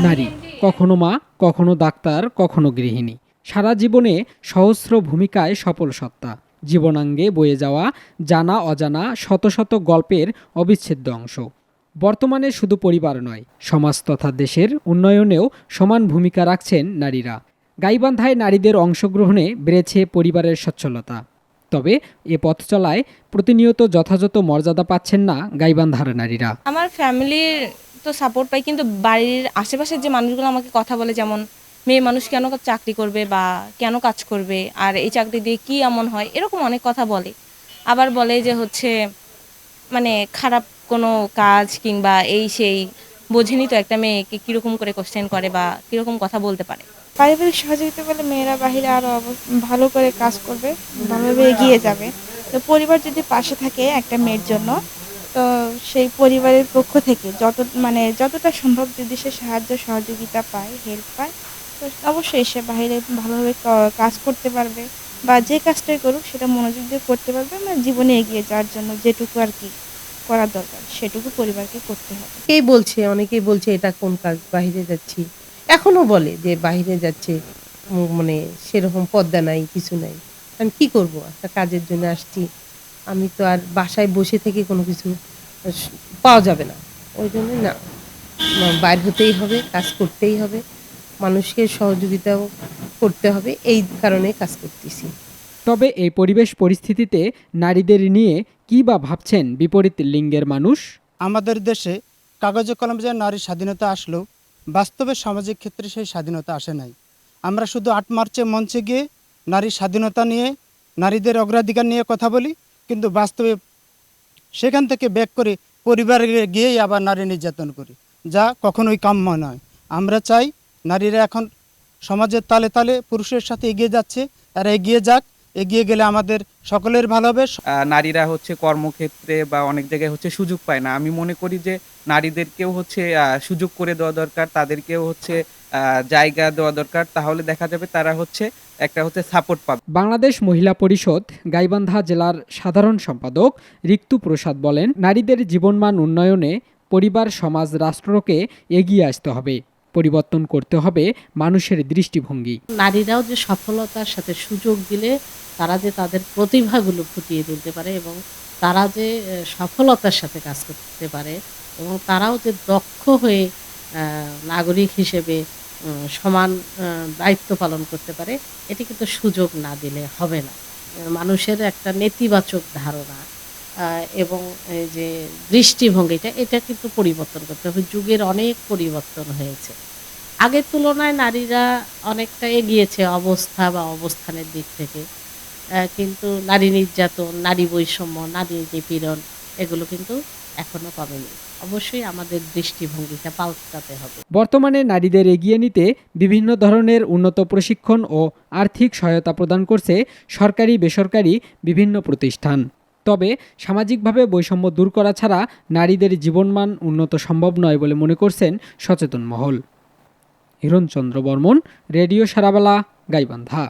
নারী, কখনো মা, কখনো ডাক্তার, কখনো গৃহিণী। সারা জীবনে সহস্র ভূমিকায় সফল সত্তা। জীবনাঙ্গে বয়ে যাওয়া জানা, অজানা, শত শত গল্পের অবিচ্ছেদ্য অংশ। বর্তমানে শুধু পরিবার নয়, সমাজ তথা দেশের উন্নয়নেও সমান ভূমিকা রাখছেন নারীরা। গাইবান্ধায় নারীদের অংশগ্রহণে বেড়েছে পরিবারের সচ্ছলতা। তবে এ পথ চলায় প্রতিনিয়ত যথাযথ মর্যাদা পাচ্ছেন না গাইবান্ধার নারীরা। আমার ফ্যামিলির তো সাপোর্ট পাই, কিন্তু বাড়ির আশেপাশের যে মানুষগুলো আমাকে কথা বলে, যেমন মেয়ে মানুষ কেন চাকরি করবে বা কেন কাজ করবে, আর এই চাকরি দিয়ে কি এমন হয়, এরকম অনেক কথা বলে। আবার বলে যে হচ্ছে মানে খারাপ কোনো কাজ কিংবা এই সেই বোঝেনি তো একটা মেয়েকে কীরকম করে কোশ্চেন করে বা কীরকম কথা বলতে পারে। পারিবারিক সহযোগিতা বলে মেয়েরা বাহিরে আরও অব- ভালো করে কাজ করবে, ভালোভাবে এগিয়ে যাবে। তো পরিবার যদি পাশে থাকে একটা মেয়ের জন্য তো সেই পরিবারের পক্ষ থেকে যত মানে যতটা সম্ভব যদি সে সাহায্য সহযোগিতা পায় হেল্প পায়, তো অবশ্যই সে বাইরে ভালোভাবে কাজ করতে পারবে বা যে কাজটাই করুক সেটা মনোযোগ দিয়ে করতে পারবে মানে জীবনে এগিয়ে যাওয়ার জন্য যেটুকু আর কি করা দরকার, সেটুকু পরিবারকে করতে হবে। অনেকেই বলছে অনেকেই বলছে, এটা কোন কাজ? বাইরে যাচ্ছি। এখনও বলে যে বাইরে যাচ্ছে মানে সেরকম পদ্মা নাই, কিছু নাই। আমি কি করব? একটা কাজের জন্য আসছি। আমি তো আর বাসায় বসে থেকে কোনো কিছু পাওয়া যাবে না। ওই জন্য না বাইর হতেই হবে কাজ করতেই হবে মানুষকে সহযোগিতাও করতে হবে এই কারণে কাজ করতেছি। তবে এই পরিবেশ পরিস্থিতিতে নারীদের নিয়ে কী বা ভাবছেন বিপরীত লিঙ্গের মানুষ? আমাদের দেশে কাগজে কলমে যে নারী স্বাধীনতা আসলেও বাস্তবে সামাজিক ক্ষেত্রে সেই স্বাধীনতা আসে নাই। আমরা শুধু আট মার্চে মঞ্চে গিয়ে নারী স্বাধীনতা নিয়ে নারীদের অগ্রাধিকার নিয়ে কথা বলি কিন্তু বাস্তবে সেখান থেকে ব্যাক করে পরিবারে গিয়েই আবার নারী নির্যাতন করি, যা কখনোই কাম্য নয়। আমরা চাই নারীরা এখন সমাজের তালে তালে পুরুষের সাথে এগিয়ে যাচ্ছে আর এগিয়ে যাক, এগিয়ে গেলে আমাদের সকলের ভালো হবে। নারীরা হচ্ছে কর্মক্ষেত্রে বা অনেক জায়গায় হচ্ছে সুযোগ পায় না। আমি মনে করি যে নারীদেরকেও হচ্ছে সুযোগ করে দেওয়া দরকার, তাদেরকেও হচ্ছে জায়গা দেওয়া দরকার। তাহলে দেখা যাবে তারা হচ্ছে একটা হচ্ছে সাপোর্ট পাবে। বাংলাদেশ মহিলা পরিষদ গাইবান্ধা জেলার সাধারণ সম্পাদক রিক্তু প্রসাদ বলেন নারীদের জীবনমান উন্নয়নে পরিবার সমাজ রাষ্ট্রকে এগিয়ে আসতে হবে পরিবর্তন করতে হবে মানুষের দৃষ্টিভঙ্গি। নারীরাও যে সফলতার সাথে সুযোগ দিলে তারা যে তাদের প্রতিভাগুলো ফুটিয়ে তুলতে পারে এবং তারা যে সফলতার সাথে কাজ করতে পারে এবং তারাও যে দক্ষ হয়ে নাগরিক হিসেবে সমান দায়িত্ব পালন করতে পারে, এটি কিন্তু সুযোগ না দিলে হবে না। মানুষের একটা নেতিবাচক ধারণা এবং যে দৃষ্টিভঙ্গিটা এটা কিন্তু পরিবর্তন করতে হবে। যুগের অনেক পরিবর্তন হয়েছে। আগের তুলনায় নারীরা অনেকটা এগিয়েছে অবস্থা বা অবস্থানের দিক থেকে। কিন্তু নারী নির্যাতন, নারী বৈষম্য, নারী নিপীড়ন এগুলো কিন্তু এখনও কমেনি। অবশ্যই আমাদের দৃষ্টিভঙ্গিটা পাল্টাতে হবে। বর্তমানে নারীদের এগিয়ে নিতে বিভিন্ন ধরনের উন্নত প্রশিক্ষণ ও আর্থিক সহায়তা প্রদান করছে সরকারি, বেসরকারি বিভিন্ন প্রতিষ্ঠান। তবে সামাজিকভাবে বৈষম্য দূর করা ছাড়া নারীদের জীবনমান উন্নত সম্ভব নয় বলে মনে করছেন সচেতন মহল। হিরণচন্দ্র বর্মন, রেডিও সারাবেলা, গাইবান্ধা।